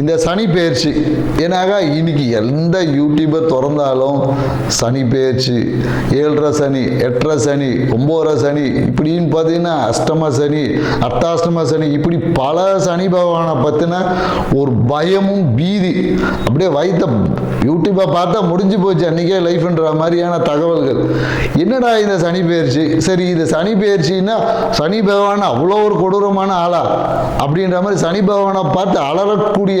இந்த சனி பெயர்ச்சி ஏன்னாக இன்னைக்கு எந்த யூடியூபர் திறந்தாலும் சனி பெயர்ச்சி ஏழரை சனி எட்டரை சனி ஒம்போதரை சனி இப்படின்னு பார்த்தீங்கன்னா அஷ்டம சனி அர்த்தாஷ்டம சனி இப்படி பல சனி பகவானை பற்றின ஒரு பயமும் பீதி. அப்படியே வைத்த யூடியூப்பை பார்த்தா முடிஞ்சு போச்சு அன்றைக்கே லைஃப்ன்ற மாதிரியான தகவல்கள். என்னடா இந்த சனி பெயர்ச்சி சரி இது சனி பெயர்ச்சின்னா சனி பகவான் அவ்வளோ ஒரு கொடூரமான ஆளா? அப்படின்ற மாதிரி சனி பகவானை பார்த்து அலறக்கூடிய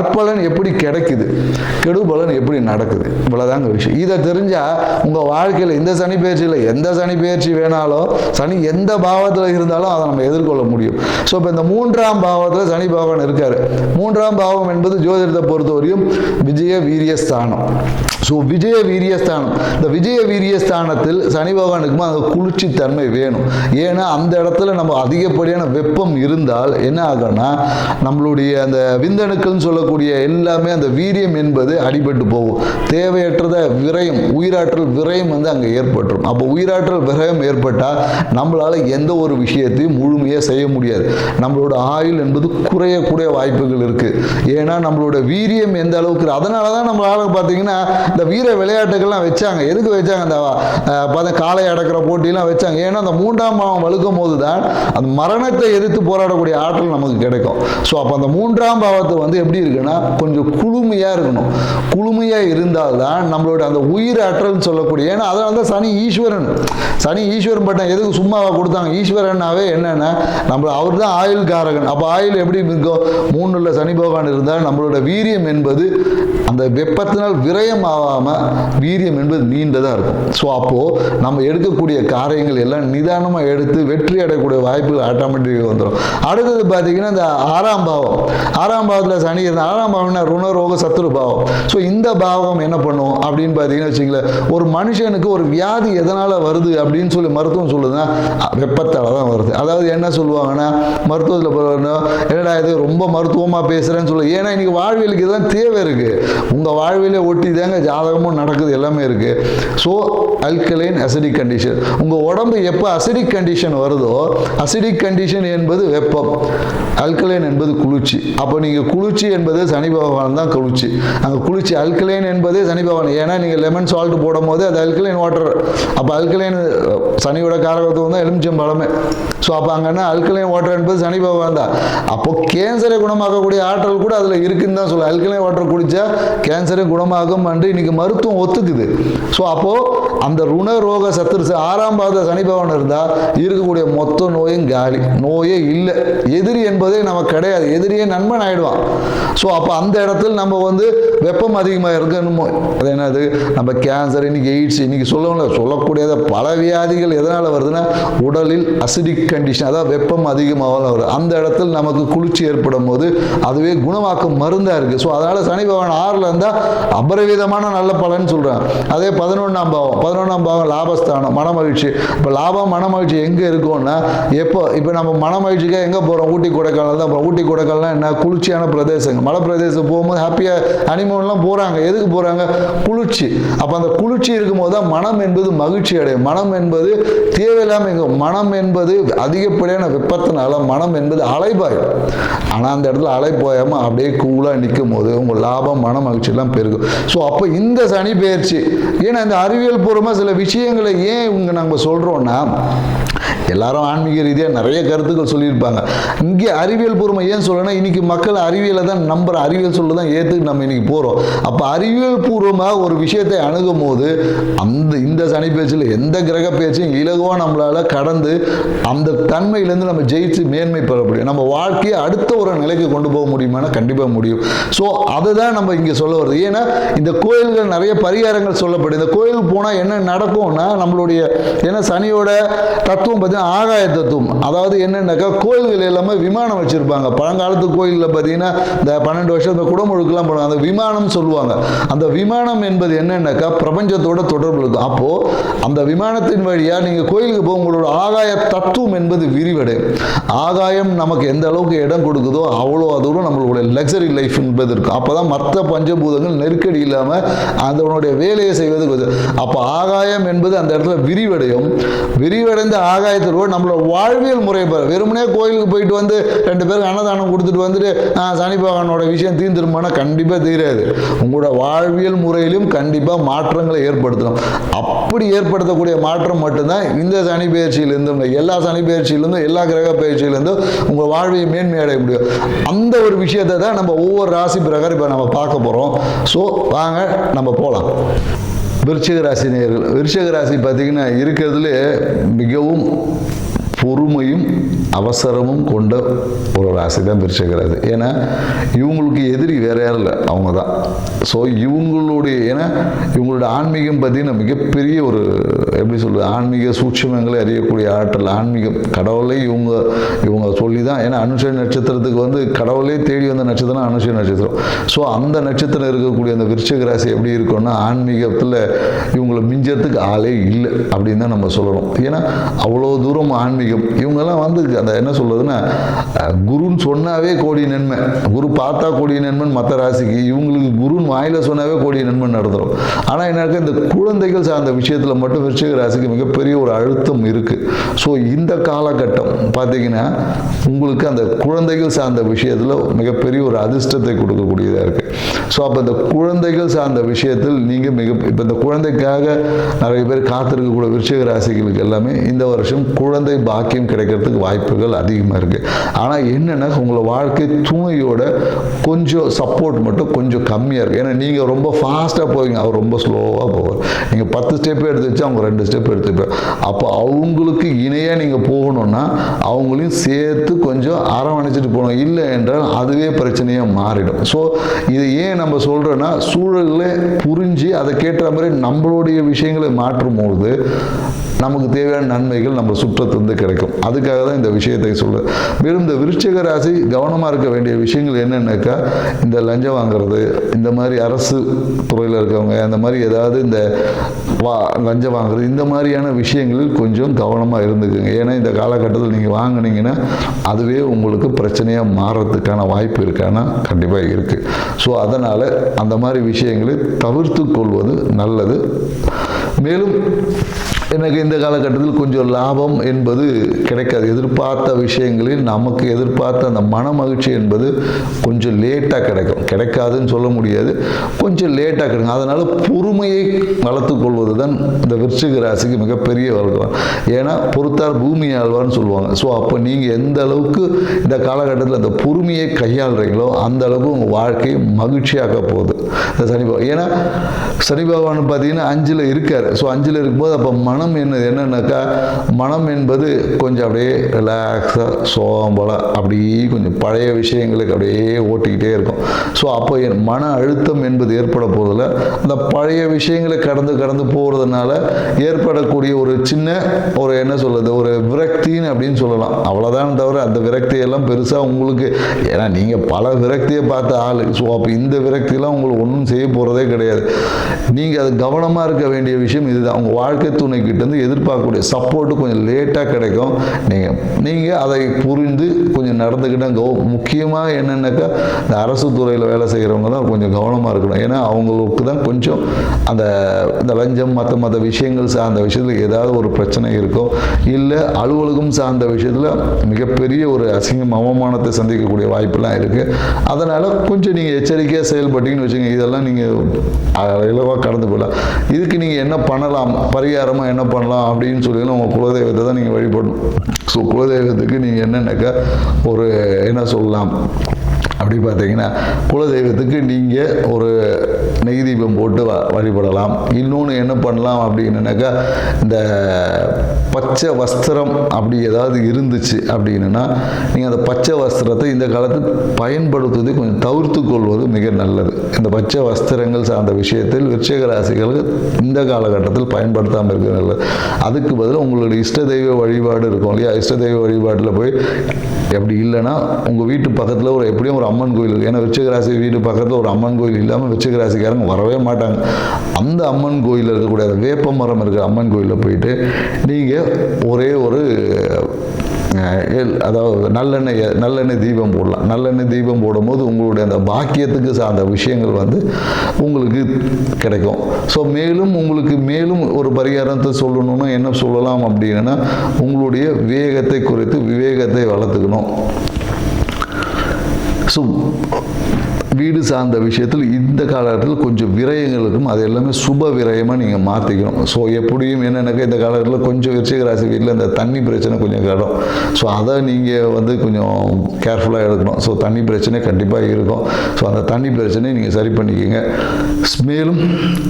நற்பலன் எப்படி கிடைக்குது? கெடுபலன் எப்படி நடக்குது? இவ்வளோதாங்க விஷயம். இதை தெரிஞ்சால் உங்கள் வாழ்க்கையில் இந்த சனி பயிற்சியில் எந்த சனி பயிற்சி வேணாலும் சனி எந்த பாவத்தில் இருந்தாலும் அதை நம்ம எதிர்கொள்ள முடியும். ஸோ இப்போ இந்த மூன்றாம் பாவத்தில் சனி பகவான் இருக்கார். மூன்றாம் பாவம் என்பது ஜோதிடத்தை பொறுத்தவரையும் விஜய வீரியஸ்தானம். ஸோ விஜய வீரியஸ்தானம். இந்த விஜய வீரியஸ்தானத்தில் சனி பகவானுக்குமா அந்த குளிர்ச்சி தன்மை வேணும். ஏன்னா அந்த இடத்துல நம்ம அதிகப்படியான வெப்பம் இருந்தால் என்ன ஆகும்னா நம்மளுடைய அந்த விந்தணுக்கள்னு சொல்லக்கூடிய எல்லாமே அந்த வீரியம் என்பது அடிபட்டு போகும். தேவையற்றத விரயம் உயிராற்றல் விரயம் வந்து அங்கே ஏற்பட்டுரும். அப்போ உயிராற்றல் விரயம் ஏற்பட்டால் நம்மளால் எந்த ஒரு விஷயத்தையும் முழுமையாக செய்ய முடியாது. நம்மளோட ஆயுள் என்பது குறையக்கூடிய வாய்ப்புகள் இருக்குது ஏன்னா நம்மளோட வீரியம் எந்த அளவுக்கு அதனால தான் நம்மளால பார்த்தீங்கன்னா இந்த வீர விளையாட்டுகள்லாம் வச்சாங்க. எதுக்கு வச்சாங்க? அந்த பார்த்தா காளை அடக்கிற போட்டிலாம் வச்சாங்க. ஏன்னா அந்த மூன்றாம் பாவம் வலுக்கும் போது தான் அந்த மரணத்தை எதிர்த்து போராடக்கூடிய ஆற்றல் நமக்கு கிடைக்கும். ஸோ அப்போ அந்த மூன்றாம் பாவத்தை வந்து எப்படி இருக்குன்னா கொஞ்சம் குளுமையாக இருக்கணும். குளுமையாக இருந்தால் தான் நம்மளோட அந்த உயிர் ஆற்றல்னு சொல்லக்கூடிய ஏன்னா அதனால தான் சனி ஈஸ்வரன். சனி ஈஸ்வரன் பட்டம் எதுக்கு சும்மாவாக கொடுத்தாங்க? ஈஸ்வரன்னாவே என்னென்னா நம்ம அவர் தான் ஆயுள் காரகன் அப்போ ஆயுள் எப்படி இருக்கோ மூணுல சனி பகவான் இருந்தால் நம்மளோட வீரியம் என்பது அந்த வெப்பத்தினால் விரயம் ஆகாமல் வீரியம் என்பது நீண்டதாக இருக்கும். ஸோ அப்போது நம்ம எடுக்கக்கூடிய காரியங்கள் எல்லாம் நிதானமாக எடுத்து வெற்றி அடையக்கூடிய வாய்ப்புகள் ஆட்டோமேட்டிக்காக வந்துடும் அடுத்தது பார்த்தீங்கன்னா இந்த ஆறாம் பாவம். ஆறாம் பாவத்தில் சனி இருந்தால் ஆறாம் பாவம்னா ருணரோக சத்துரு பாவம். ஸோ இந்த பாவம் என்ன பண்ணும் அப்படின்னு பார்த்தீங்கன்னு வச்சுங்களேன் ஒரு மனுஷனுக்கு ஒரு வியாதி எதனால் வருது அப்படின்னு சொல்லி மருத்துவம் சொல்லுதுன்னா வெப்பத்தால் தான் வருது. அதாவது என்ன சொல்லுவாங்கன்னா மருத்துவத்தில் என்னடா இது ரொம்ப மருத்துவமாக பேசுகிறேன்னு சொல்லு. ஏன்னா இன்றைக்கி வாழ்வியலுக்கு இதெல்லாம் தேவை இருக்குது உங்கள் வாழ்வியலே ஒட்டி தாங்க ஜாதகமும் நடக்குது எல்லாமே இருக்குது ஸோ அல்கலைன் அசிடிக் கண்டிஷன் உங்கள் உடம்பு எப்போ அசிடிக் கண்டிஷன் வருதோ அசிடிக் கண்டிஷன் என்பது வெப்பம். அல்கலைன் என்பது குளிர்ச்சி. அப்போ நீங்கள் குளிர்ச்சி என்பது சனி பகவான் தான் குளிர்ச்சி. அங்கே குளிர்ச்சி அல்கலைன் என்பதே சனி பகவான். ஏன்னா நீங்கள் லெமன் சால்ட் போடும் போது அது அல்கலைன் வாட்டர் அப்போ அல்கலைன் சனியோட காரகத்துவம் தான் எலுமிச்சம் பழமே. ஸோ அப்போ அங்கன்னா அல்கலைன் வாட்டர் என்பது சனி பகவான் தான். அப்போ கேன்சரை குணமாக்கக்கூடிய ஆற்றல் கூட அதில் இருக்குன்னு தான் சொல்ல அல்கலைன் வாட்டர் குடித்தா கேன்சரை குணமாகும் என்று இன்னைக்கு மருத்துவம் ஒத்துக்குது. ஸோ அப்போது அந்த ருண ரோக சத்துருசு ஆறாம் பாத சனி பகவான் இருந்தால் இருக்கக்கூடிய மொத்த நோயும் காலி. நோயே இல்லை. எதிரி என்பதே நமக்கு கிடையாது. எதிரியே நண்பன் ஆயிடுவான். ஸோ அப்போ அந்த இடத்துல நம்ம வந்து வெப்பம் அதிகமாக இருக்கணுமோ அது என்னது? நம்ம கேன்சர் இன்னைக்கு எய்ட்ஸ் இன்னைக்கு சொல்லணும்ல சொல்லக்கூடியத பல வியாதிகள் எதனால் வருதுன்னா உடலில் அசிடிக் கண்டிஷன் அதாவது வெப்பம் அதிகமாக வருது. அந்த இடத்துல நமக்கு குளிர்ச்சி ஏற்படும் போது அதுவே குணமாக்கும் மருந்தாக இருக்குது ஸோ அதனால் சனி பகவான் ஆறில் இருந்தால் அபரிவிதமான நல்ல பலன் சொல்கிறேன் அதே பதினொன்றாம் பாவம் பதினொன்றாம் பாவம் லாபஸ்தானம் மனமகிழ்ச்சி. இப்போ லாபம் மனமகிழ்ச்சி எங்கே இருக்கும்னா எப்போ இப்போ நம்ம மனமகிழ்ச்சிக்காக எங்கே போகிறோம் ஊட்டி கொடைக்கானல் தான் போகிறோம் ஊட்டி கொடைக்கானல்னா என்ன? குளிர்ச்சியான பிரதேசங்கள். மலை பிரதேசம் போகும்போது ஹாப்பியாக அனிமோன்லாம் போகிறாங்க எதுக்கு போகிறாங்க குளிர்ச்சி. அப்போ அந்த குளிர்ச்சி இருக்கும்போது தான் மனம் என்பது மகிழ்ச்சி அடையும். மனம் என்பது தேவையில்லாமல் எங்கள் மனம் என்பது அதிகப்படியான வெப்பத்தினால மனம் என்பது அலைபாயும். ஆனால் அந்த இடத்துல அலை போயாமல் அப்படியே கூலாக நிற்கும் போது உங்கள் லாபம் மன மகிழ்ச்சியெல்லாம் பெருகும். ஸோ அப்போ இந்த சனி பெயர்ச்சி ஏன்னா இந்த அறிவியல் பூர்வமாக சில விஷயங்களை ஏன் இவங்க நம்ம சொல்கிறோன்னா எல்லாரும் ஆன்மீக ரீதியாக நிறைய கருத்துக்கள் சொல்லியிருப்பாங்க. இங்கே அறிவியல் பூர்வம் ஏன் சொல்லணும்னா இன்னைக்கு மக்கள் அறிவியலை தான் நம்புற அறிவியல் சொல்ல தான் ஏற்றுக்கு நம்ம இன்னைக்கு போகிறோம் அப்போ அறிவியல் பூர்வமாக ஒரு விஷயத்தை அணுகும் போது அந்த இந்த சனி பேச்சில் எந்த கிரக பேச்சையும் இலகுவாக நம்மளால் கடந்து அந்த தன்மையிலேருந்து நம்ம ஜெயிச்சு மேன்மை பெற முடியும். நம்ம வாழ்க்கையை அடுத்த ஒரு நிலைக்கு கொண்டு போக முடியுமானா கண்டிப்பாக முடியும். ஸோ அதை தான் நம்ம இங்கே சொல்ல வருது. ஏன்னா இந்த கோயில்கள் நிறைய பரிகாரங்கள் சொல்லப்படும் இந்த கோயிலுக்கு போனால் என்ன நடக்கும்னா நம்மளுடைய ஏன்னா சனியோட தத்துவம் பார்த்தீங்கன்னா ஆகாய தத்துவம் அதாவது என்னென்னாக்கா கோயில்கள் எல்லாமே விமானம் வச்சுருப்பாங்க. பழங்காலத்து கோயிலில் பார்த்தீங்கன்னா இந்த பன்னெண்டு வருஷம் இந்த குடமுழுக்கெல்லாம் போடுவாங்க. அந்த விமானம் சொல்லுவாங்க. அந்த விமானம் என்பது என்னென்னாக்கா பிரபஞ்சத்தோட தொடர்பு இருக்கும் அப்போது அந்த விமானத்தின் வழியாக நீங்கள் கோயிலுக்கு போக உங்களோட ஆகாய தத்துவம் என்பது விரிவடையும் ஆகாயம் நமக்கு எந்த அளவுக்கு இடம் கொடுக்குதோ அவ்வளோ தூரம் நம்மளுடைய லக்ஸரி லைஃப் என்பது இருக்கும் அப்போ தான் மற்ற பஞ்சபூதங்கள் நெருக்கடி இல்லாமல் அதனுடைய வேலையை செய்வது அப்போ ஆகாயம் என்பது அந்த இடத்துல விரிவடையும். விரிவடைந்த ஆகாயத்திலோட நம்மளோட வாழ்வியல் முறை பாரு. வெறுமனே கோயிலுக்கு போயிட்டு வந்து ரெண்டு பேருக்கு அன்னதானம் கொடுத்துட்டு வந்துட்டு சனி பகவானோட விஷயம் தீர்ந்துருமானா கண்டிப்பாக தீராது. உங்களோட வாழ்வியல் முறையிலும் கண்டிப்பாக மாற்றங்களை ஏற்படுத்தணும். அப்படி ஏற்படுத்தக்கூடிய மாற்றம் மட்டும்தான் இந்த சனி பயிற்சியிலிருந்தும் எல்லா சனி பயிற்சியிலிருந்தும் எல்லா கிரக பயிற்சியிலிருந்தும் உங்கள் வாழ்வியை மேன்மை அடைய முடியும். அந்த ஒரு விஷயத்தை தான் நம்ம ஒவ்வொரு ராசி பிரகாரம் இப்போ நம்ம பார்க்க போகிறோம் ஸோ வாங்க நம்ம போகலாம் விருச்சிக ராசி நேர்கள் விருச்சிக ராசி பார்த்தீங்கன்னா இருக்கிறதுல மிகவும் பொறுமையும் அவசரமும் கொண்ட ஒரு ராசி தான் விருச்சிக ஏன்னா இவங்களுக்கு எதிரி வேற யாரும் இல்லை அவங்க தான் ஸோ இவங்களுடைய ஏன்னா இவங்களோட ஆன்மீகம் பார்த்தீங்கன்னா மிகப்பெரிய ஒரு எப்படி சொல்கிறது ஆன்மீக சூட்சமங்களை அறியக்கூடிய ஆற்றல் ஆன்மீகம். கடவுளை இவங்க இவங்க சொல்லி தான் ஏன்னா அனுஷ நட்சத்திரத்துக்கு வந்து கடவுளே தேடி வந்த நட்சத்திரம் அனுஷ நட்சத்திரம். ஸோ அந்த நட்சத்திரம் இருக்கக்கூடிய அந்த விருச்சிக ராசி எப்படி இருக்கும்னா ஆன்மீகத்தில் இவங்களை மிஞ்சறதுக்கு ஆளே இல்லை அப்படின்னு தான் நம்ம சொல்லணும். ஏன்னா அவ்வளோ தூரம் ஆன்மீகம் இவங்கெல்லாம் வந்து அந்த என்ன சொல்றதுன்னா குருன்னு சொன்னாவே கோடி நன்மை. குரு பார்த்தா கோடி நன்மன் மற்ற ராசிக்கு இவங்களுக்கு குருன்னு வாயில சொன்னாவே கோடி நன்மன் நடத்துகிறோம் ஆனால் என்ன இந்த குழந்தைகள் சார்ந்த விஷயத்தில் மட்டும் விருச்சிக ராசிக்கு மிகப்பெரிய ஒரு அழுத்தம் இருக்கு. ஸோ இந்த காலகட்டம் பார்த்தீங்கன்னா உங்களுக்கு அந்த குழந்தைகள் சார்ந்த விஷயத்தில் மிகப்பெரிய ஒரு அதிர்ஷ்டத்தை கொடுக்கக்கூடியதாக இருக்கு. ஸோ அப்போ இந்த குழந்தைகள் சார்ந்த விஷயத்தில் நீங்கள் மிக இப்போ இந்த குழந்தைக்காக நிறைய பேர் காத்திருக்கக்கூடிய விருச்சிக ராசிகளுக்கு எல்லாமே இந்த வருஷம் குழந்தை பா பாக்கியம் கிடைக்கிறதுக்கு வாய்ப்புகள் அதிகமாக இருக்குது ஆனால் என்னென்னா உங்களை வாழ்க்கை துணையோட கொஞ்சம் சப்போர்ட் மட்டும் கொஞ்சம் கம்மியாக இருக்குது ஏன்னா நீங்கள் ரொம்ப ஃபாஸ்ட்டாக போவீங்க. அவர் ரொம்ப ஸ்லோவாக போவார். நீங்கள் பத்து ஸ்டெப் எடுத்து வச்சு அவங்க ரெண்டு ஸ்டெப் எடுத்துப்பேன் அப்போ அவங்களுக்கு இணையாக நீங்கள் போகணுன்னா அவங்களையும் சேர்த்து கொஞ்சம் அரவணைச்சிட்டு போகணும். இல்லை என்றால் அதுவே பிரச்சனையாக மாறிடும். ஸோ இதை ஏன் நம்ம சொல்கிறோன்னா சூழல்களை புரிஞ்சு அதை கேட்ட மாதிரி நம்மளுடைய விஷயங்களை மாற்றும் பொழுது நமக்கு தேவையான நன்மைகள் நம்ம சுற்றத்துலேருந்து கிடைக்கும். கிடைக்கும். அதுக்காக தான் இந்த விஷயத்தை சொல்கிறேன் மேலும் இந்த விருச்சிக ராசி கவனமாக இருக்க வேண்டிய விஷயங்கள் என்னென்னாக்கா? இந்த லஞ்சம் வாங்குறது இந்த மாதிரி அரசு துறையில் இருக்கவங்க அந்த மாதிரி ஏதாவது இந்த வா லஞ்சம் வாங்குறது இந்த மாதிரியான விஷயங்களில் கொஞ்சம் கவனமாக இருந்துக்குங்க. ஏன்னா இந்த காலகட்டத்தில் நீங்கள் வாங்கினீங்கன்னா அதுவே உங்களுக்கு பிரச்சனையாக மாறுறதுக்கான வாய்ப்பு இருக்கானா கண்டிப்பாக இருக்குது ஸோ அதனால் அந்த மாதிரி விஷயங்களை தவிர்த்து கொள்வது நல்லது. மேலும் எனக்கு இந்த காலகட்டத்தில் கொஞ்சம் லாபம் என்பது கிடைக்காது. எதிர்பார்த்த விஷயங்களில் நமக்கு எதிர்பார்த்த அந்த மன மகிழ்ச்சி என்பது கொஞ்சம் லேட்டாக கிடைக்கும். கிடைக்காதுன்னு சொல்ல முடியாது. கொஞ்சம் லேட்டாக கிடைக்கும். அதனால் பொறுமையை வளர்த்து கொள்வது தான் இந்த விருச்சிக ராசிக்கு மிகப்பெரிய வழக்கம். ஏன்னா பொறுத்தார் பூமி ஆழ்வார்னு சொல்லுவாங்க. ஸோ அப்போ நீங்கள் எந்த அளவுக்கு இந்த காலகட்டத்தில் அந்த பொறுமையை கையாளுறீங்களோ அந்த அளவுக்கு உங்கள் வாழ்க்கை மகிழ்ச்சியாக போகுது. இந்த சனி பகவான். ஏன்னா சனி பகவான் பார்த்தீங்கன்னா அஞ்சில் இருக்கார். ஸோ அஞ்சில் இருக்கும்போது அப்போ மன மனம் என்னது என்னன்னாக்கா மனம் என்பது கொஞ்சம் அப்படியே ரிலாக்ஸாக சோம்பலாக அப்படியே கொஞ்சம் பழைய விஷயங்களுக்கு அப்படியே ஓட்டிக்கிட்டே இருக்கும். ஸோ அப்போ என் மன அழுத்தம் என்பது ஏற்பட போதில் அந்த பழைய விஷயங்களை கடந்து கடந்து போகிறதுனால ஏற்படக்கூடிய ஒரு சின்ன ஒரு என்ன சொல்கிறது ஒரு விரக்தின்னு அப்படின்னு சொல்லலாம். அவ்வளோதான் தவிர அந்த விரக்தியெல்லாம் பெருசாக உங்களுக்கு ஏன்னா நீங்கள் பல விரக்தியை பார்த்த ஆள். ஸோ அப்போ இந்த விரக்தியெல்லாம் உங்களுக்கு ஒன்றும் செய்ய போகிறதே கிடையாது. நீங்கள் அது கவனமாக இருக்க வேண்டிய விஷயம் இதுதான். உங்கள் வாழ்க்கை துணைக்கு துணைக்கிட்டேருந்து எதிர்பார்க்கக்கூடிய சப்போர்ட்டு கொஞ்சம் லேட்டாக கிடைக்கும். நீங்கள் நீங்கள் அதை புரிந்து கொஞ்சம் நடந்துக்கிட்டால் கவ முக்கியமாக என்னென்னாக்கா இந்த அரசு துறையில் வேலை செய்கிறவங்க தான் கொஞ்சம் கவனமாக இருக்கணும். ஏன்னா அவங்களுக்கு தான் கொஞ்சம் அந்த இந்த லஞ்சம் மற்ற மற்ற விஷயங்கள் சார்ந்த விஷயத்தில் ஏதாவது ஒரு பிரச்சனை இருக்கும் இல்லை அலுவலகம் சார்ந்த விஷயத்தில் மிகப்பெரிய ஒரு அசிங்கம் அவமானத்தை சந்திக்கக்கூடிய வாய்ப்பெல்லாம் இருக்குது அதனால் கொஞ்சம் நீங்கள் எச்சரிக்கையாக செயல்பட்டீங்கன்னு வச்சுங்க இதெல்லாம் நீங்கள் இலவாக கடந்து போகலாம். இதுக்கு நீங்கள் என்ன பண்ணலாம்? பரிகாரமாக என்ன என்ன பண்ணலாம் அப்படின்னு சொல்லி உங்கள் குலதெய்வத்தை தான் நீங்கள் வழிபடணும். ஸோ குலதெய்வத்துக்கு நீங்கள் என்னென்னாக்கா ஒரு என்ன சொல்லலாம்? அப்படி பார்த்தீங்கன்னா குலதெய்வத்துக்கு நீங்கள் ஒரு நெய் தீபம் போட்டு வ வழிபடலாம். இன்னொன்று என்ன பண்ணலாம் அப்படின்னாக்கா இந்த பச்சை வஸ்திரம் அப்படி ஏதாவது இருந்துச்சு அப்படின்னா நீங்கள் அந்த பச்சை வஸ்திரத்தை இந்த காலத்தில் பயன்படுத்துவதை கொஞ்சம் தவிர்த்து கொள்வது மிக நல்லது. இந்த பச்சை வஸ்திரங்கள் சார்ந்த விஷயத்தில் விருச்சிக ராசிகளுக்கு இந்த காலகட்டத்தில் பயன்படுத்தாமல் இருக்கிறது நல்லது. அதுக்கு பதிலாக உங்களுடைய இஷ்ட தெய்வ வழிபாடு இருக்கும் இல்லையா? இஷ்ட தெய்வ வழிபாட்டில் போய் எப்படி இல்லைன்னா உங்கள் வீட்டு பக்கத்தில் ஒரு எப்படியும் ஒரு அம்மன் கோயில் ஏன்னா விருச்சிக வீடு பக்கத்தில் ஒரு அம்மன் கோயில் இல்லாமல் விருச்சகராசிக்காரங்க வரவே மாட்டாங்க. அந்த அம்மன் கோயிலில் இருக்கக்கூடிய வேப்ப மரம் இருக்கிற அம்மன் கோயிலில் போயிட்டு நீங்கள் ஒரே ஒரு எல் அதாவது நல்லெண்ணெய் நல்லெண்ணெய் தீபம் போடலாம். நல்லெண்ணெய் தீபம் போடும்போது உங்களுடைய அந்த பாக்கியத்துக்கு சார்ந்த விஷயங்கள் வந்து உங்களுக்கு கிடைக்கும். ஸோ மேலும் உங்களுக்கு மேலும் ஒரு பரிகாரத்தை சொல்லணும்னா என்ன சொல்லலாம் அப்படின்னா உங்களுடைய விவேகத்தை குறித்து விவேகத்தை வளர்த்துக்கணும். ஸோ வீடு சார்ந்த விஷயத்தில் இந்த காலகட்டத்தில் கொஞ்சம் விரயங்களுக்கும் அது எல்லாமே சுப விரயமாக நீங்கள் மாற்றிக்கணும் ஸோ எப்படியும் என்னென்னாக்கா இந்த காலகட்டத்தில் கொஞ்சம் விருச்சிக ராசி வீட்டில் இந்த தண்ணி பிரச்சனை கொஞ்சம் கடும். ஸோ அதை நீங்கள் வந்து கொஞ்சம் கேர்ஃபுல்லாக எடுக்கணும். ஸோ தண்ணி பிரச்சனை கண்டிப்பாக இருக்கும். ஸோ அந்த தண்ணி பிரச்சனையை நீங்கள் சரி பண்ணிக்கோங்க. மேலும்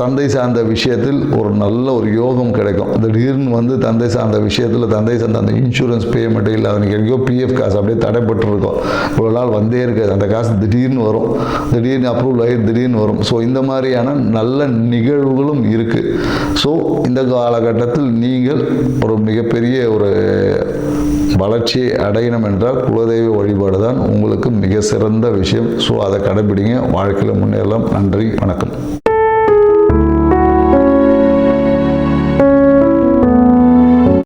தந்தை சார்ந்த விஷயத்தில் ஒரு நல்ல ஒரு யோகம் கிடைக்கும். திடீர்னு வந்து தந்தை சார்ந்த விஷயத்தில் தந்தை சார்ந்த அந்த இன்சூரன்ஸ் பேமெண்ட் இல்லை அவனுக்கு எங்கேயோ பிஎஃப் காசு அப்படியே தடைப்பட்டு இருக்கும் இவ்வளோ நாள் வந்தே இருக்காது. அந்த காசு திடீர்னு வரும். திடீர்னு அப்ரூவல் ஆகி திடீர்னு வரும். ஸோ இந்த மாதிரியான நல்ல நிகழ்வுகளும் இருக்குது ஸோ இந்த காலகட்டத்தில் நீங்கள் ஒரு மிகப்பெரிய ஒரு வளர்ச்சியை அடையணும் என்றால் குலதெய்வ வழிபாடு தான் உங்களுக்கு மிக சிறந்த விஷயம். ஸோ அதை கடைபிடிங்க வாழ்க்கையில் முன்னேறலாம். நன்றி. வணக்கம்.